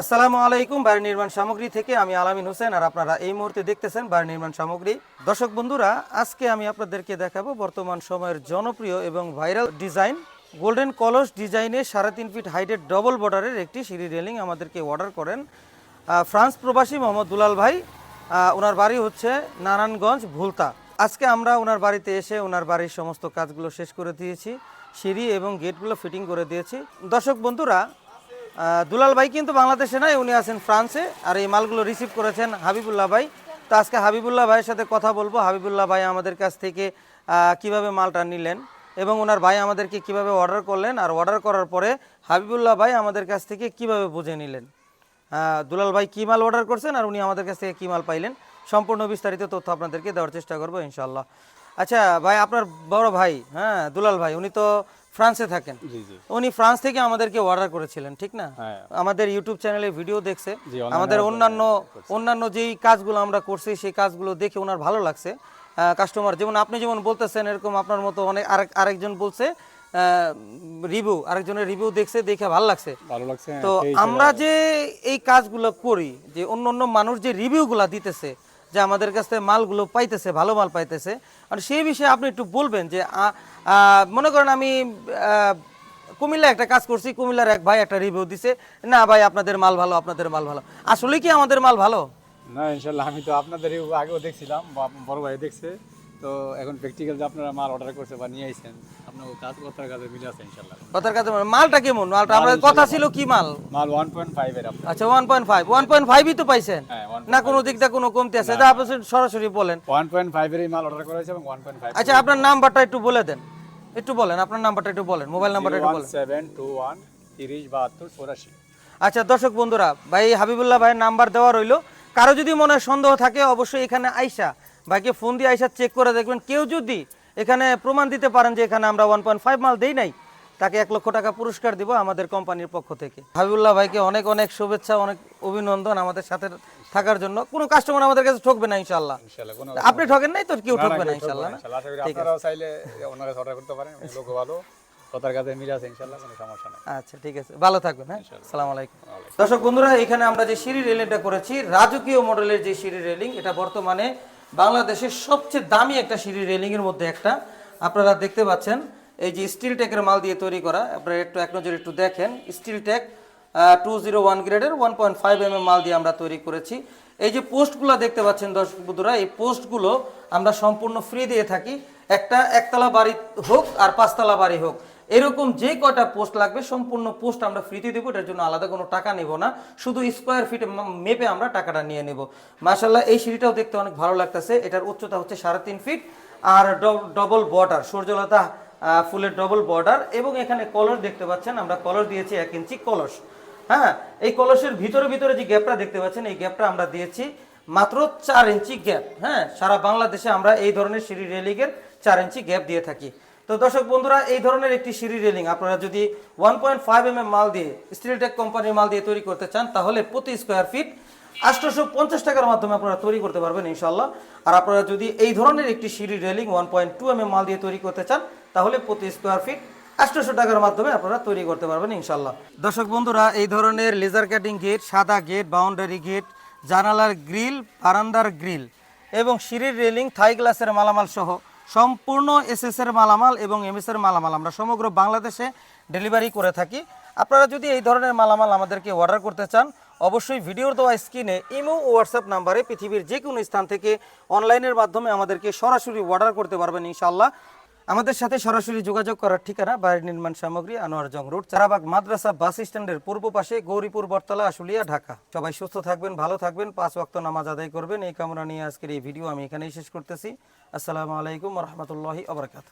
আসসালামু আলাইকুম বাড়ি নির্মাণ সামগ্রী থেকে আমি আলামিন হোসেন, আর আপনারা এই মুহূর্তে দেখতেছেন বাড়ি নির্মাণ সামগ্রী। দর্শক বন্ধুরা, আজকে আমি আপনাদেরকে দেখাবো বর্তমান সময়ের জনপ্রিয় এবং ভাইরাল ডিজাইন। গোল্ডেন কলস ডিজাইনে সাড়ে তিন ফিট হাইটের ডবল বর্ডারের একটি সিঁড়ি রেলিং আমাদেরকে অর্ডার করেন। ফ্রান্স প্রবাসী মোহাম্মদ দুলাল ভাই ওনার বাড়ি হচ্ছে নারায়ণগঞ্জ, ভুলতা। আজকে আমরা ওনার বাড়িতে এসে ওনার বাড়ির সমস্ত কাজগুলো শেষ করে দিয়েছি। সিঁড়ি এবং গেটগুলো ফিটিং করে দিয়েছি। দর্শক বন্ধুরা দুলাল ভাই কিন্তু বাংলাদেশে নয় উনি আছেন ফ্রান্সে, আর এই মালগুলো রিসিভ করেছেন হাবিবুল্লাহ ভাই। তো আজকে হাবিবুল্লাহ ভাইয়ের সাথে কথা বলব। হাবিবুল্লাহ ভাই আমাদের কাছ থেকে কীভাবে মালটা নিলেন এবং ওনার ভাই আমাদেরকে কীভাবে অর্ডার করলেন, আর অর্ডার করার পরে হাবিবুল্লাহ ভাই আমাদের কাছ থেকে কীভাবে বুঝে নিলেন? দুলাল ভাই কী মাল অর্ডার করছেন, আর উনি আমাদের কাছ থেকে কী মাল পাইলেন? সম্পূর্ণ বিস্তারিত তথ্য আপনাদেরকে দেওয়ার চেষ্টা করব ইনশাল্লাহ আচ্ছা ভাই, আপনার বড় ভাই হ্যাঁ দুলাল ভাই, উনি তো ফ্রান্সে থাকেন। উনি ফ্রান্স থেকে আমাদেরকে অর্ডার করেছিলেন ঠিক না? হ্যাঁ। আমাদের ইউটিউব চ্যানেলে ভিডিও দেখছে। আমাদের অন্যান্য অন্যান্য যেই কাজগুলো আমরা করছি সেই কাজগুলো দেখে ওনার ভালো লাগছে। কাস্টমার যেমন আপনি যেমন বলতেছেন এরকম আপনার মতো অনেক আরেক আরেকজন বলছে রিভিউ আরেকজনের রিভিউ দেখছে দেখে ভালো লাগছে। ভালো লাগছে তো আমরা যে এই কাজগুলো করি যে অন্য অন্য মানুষ যে রিভিউগুলো দিতেছে যে আমাদের কাছ থেকে মালগুলো পাইতেছে, ভালো মাল পাইতেছে। আর সেই বিষয়ে আপনি একটু বলবেন যে মনে করেন আমি কুমিল্লা একটা কাজ করছি, কুমিল্লার এক ভাই একটা রিভিউ দিছে, না ভাই, আপনাদের মাল ভালো, আপনাদের মাল ভালো। আসলে কি আমাদের মাল ভালো? না, ইনশাল্লাহ, আমি তো আপনাদের আগেও দেখছিলাম বড় ভাই দেখছে। তো এখন প্র্যাকটিক্যাল যে আপনারা মাল অর্ডার করছে বা নিয়ে আইছেন আপনার কাজ কথার কাজে মিলে আছে ইনশাল্লাহ। কথার কাছে মালটা কেমন? মালটা আমরা কথা ছিল কি মাল? মাল ওয়ান পয়েন্ট ফাইভ এর আপনার আচ্ছা one point five one point ফাইভই তো পাইছেন? হ্যাঁ না কোনো দিক দিয়ে কোনো কমতি আছে? তা আপনি সরাসরি বলেন। ওয়ান পয়েন্ট ফাইভ এর মাল অর্ডার করা হয়েছে এবং ওয়ান পয়েন্ট ফাইভ আচ্ছা আপনার নাম্বারটা একটু বলে দেন। একটু বলেন আপনার নাম্বারটা একটু বলেন মোবাইল নাম্বারটা একটু বলেন। সেভেন টু ওয়ান তিরিশ বাহাত্তর চৌরাশি। আচ্ছা দর্শক বন্ধুরা ভাই হাবিবুল্লাহ ভাইয়ের নাম্বার দেওয়া রইল। কারও যদি মনে হয় সন্দেহ থাকে অবশ্যই এখানে আইসা ভাইকে ফোন দিয়ে আইসা চেক করে দেখবেন। কেউ যদি এখানে প্রমাণ দিতে পারেন যে এখানে আমরা ওয়ান পয়েন্ট ফাইভ মাল দেই নাই তাকে এক লক্ষ টাকা পুরস্কার দিব আমাদের কোম্পানির পক্ষ থেকে। হাবিবুল্লাহ ভাইকে অনেক অনেক শুভেচ্ছা অনেক অভিনন্দন আমাদের সাথে থাকার জন্য। কোনো কাস্টমার আমাদের কাছে ঠকবে না ইনশাল্লাহ আপনি ঠকেন নাই তো কেউ ঠকবে না ইনশাল্লাহ না, না? ইনশাল্লাহ। আশা করি আপনারাও চাইলে ওনার কাছে অর্ডার করতে পারেন লোক ভালো কথার কাজে মিলে আছে ইনশাল্লাহ কোনো সমস্যা নেই। আচ্ছা ঠিক আছে। ভালো থাকবেন হ্যাঁ? সালাম আলাইকুম। দর্শক বন্ধুরা এখানে আমরা যে সিঁড়ি রেলিংটা করেছি রাজকীয় মডেলের যে সিঁড়ি রেলিং এটা বর্তমানে বাংলাদেশের সবচেয়ে দামি একটা সিঁড়ি রেলিং এর মধ্যে একটা। আপনারা দেখতে পাচ্ছেন, এই যে স্টিল টেকের মাল দিয়ে তৈরি করা। আপনারা একটু এক নজর একটু দেখেন steel tech two zero one গ্রেডের ওয়ান পয়েন্ট ফাইভ এম মাল দিয়ে আমরা তৈরি করেছি। এই যে পোস্টগুলো দেখতে পাচ্ছেন দর্শক বন্ধুরা, এই পোস্টগুলো আমরা সম্পূর্ণ ফ্রি দিয়ে থাকি। একটা একতলা বাড়ি হোক আর পাঁচতলা বাড়ি হোক। এরকম যে কয়টা পোস্ট লাগবে, সম্পূর্ণ পোস্ট আমরা ফ্রিতে দেবো, এটার জন্য আলাদা কোনো টাকা নেব না। শুধু স্কোয়ার ফিট মেপে আমরা টাকাটা নিয়ে নেব। মাশাল্লাহ এই সিঁড়িটাও দেখতে অনেক ভালো লাগতেছে। এটার উচ্চতা হচ্ছে সাড়ে তিন ফিট আর ডবল বর্ডার সূর্যলতা ফুলের ডবল বর্ডার এবং এখানে কলর দেখতে পাচ্ছেন, আমরা কলর দিয়েছি এক ইঞ্চি কলস হ্যাঁ এই কলসের ভিতরে ভিতরে যে গ্যাপটা দেখতে পাচ্ছেন, এই গ্যাপটা আমরা দিয়েছি মাত্র চার ইঞ্চি গ্যাপ হ্যাঁ সারা বাংলাদেশে আমরা এই ধরনের সিঁড়ি রেলিংয়ের চার ইঞ্চি গ্যাপ দিয়ে থাকি। তো দর্শক বন্ধুরা, এই ধরনের একটি সিঁড়ি রেলিং আপনারা যদি one point five M M মাল দিয়ে স্টিলটেক কোম্পানির মাল দিয়ে তৈরি করতে চান, তাহলে প্রতি স্কোয়ার ফিট আটশোশো পঞ্চাশ টাকার মাধ্যমে আপনারা তৈরি করতে পারবেন ইনশাল্লাহ আর আপনারা যদি এই ধরনের একটি সিঁড়ি railing one point two M মাল দিয়ে তৈরি করতে চান, তাহলে প্রতি স্কোয়ার ফিট আটশোশো টাকার মাধ্যমে আপনারা তৈরি করতে পারবেন ইনশাল্লাহ দর্শক বন্ধুরা, এই ধরনের লেজার কাটিং গেট সাদা গেট বাউন্ডারি গেট জানালার গ্রিল বারান্দার গ্রিল এবং সিঁড়ির রেলিং থাই গ্লাসের মালামাল সহ সম্পূর্ণ এসএস এর মালামাল এবং এমএস এর মালামাল আমরা সমগ্র বাংলাদেশে ডেলিভারি করে থাকি। আপনারা যদি এই ধরনের মালামাল আমাদেরকে অর্ডার করতে চান, অবশ্যই ভিডিওর দেওয়া স্ক্রিনে ইমো হোয়াটসঅ্যাপ নাম্বারে পৃথিবীর যে কোনো স্থান থেকে অনলাইনের মাধ্যমে আমাদেরকে সরাসরি অর্ডার করতে পারবেন ইনশাল্লাহ আমাদের সাথে সরাসরি যোগাযোগ করার ঠিকানা বাড়ির নির্মাণ সামগ্রী, আনোয়ার জং রোড, চারাবাগ মাদ্রাসা বাস স্ট্যান্ডের পূর্ব পাশে গৌরীপুর বটতলা, আশুলিয়া, ঢাকা। সবাই সুস্থ থাকবেন, ভালো থাকবেন, পাঁচ ওয়াক্ত নামাজ আদায় করবেন। এই কামনা নিয়ে আজকের এই ভিডিও আমি এখানেই শেষ করতেছি। আসসালামু আলাইকুম রহমতুল্লাহি আবরকাত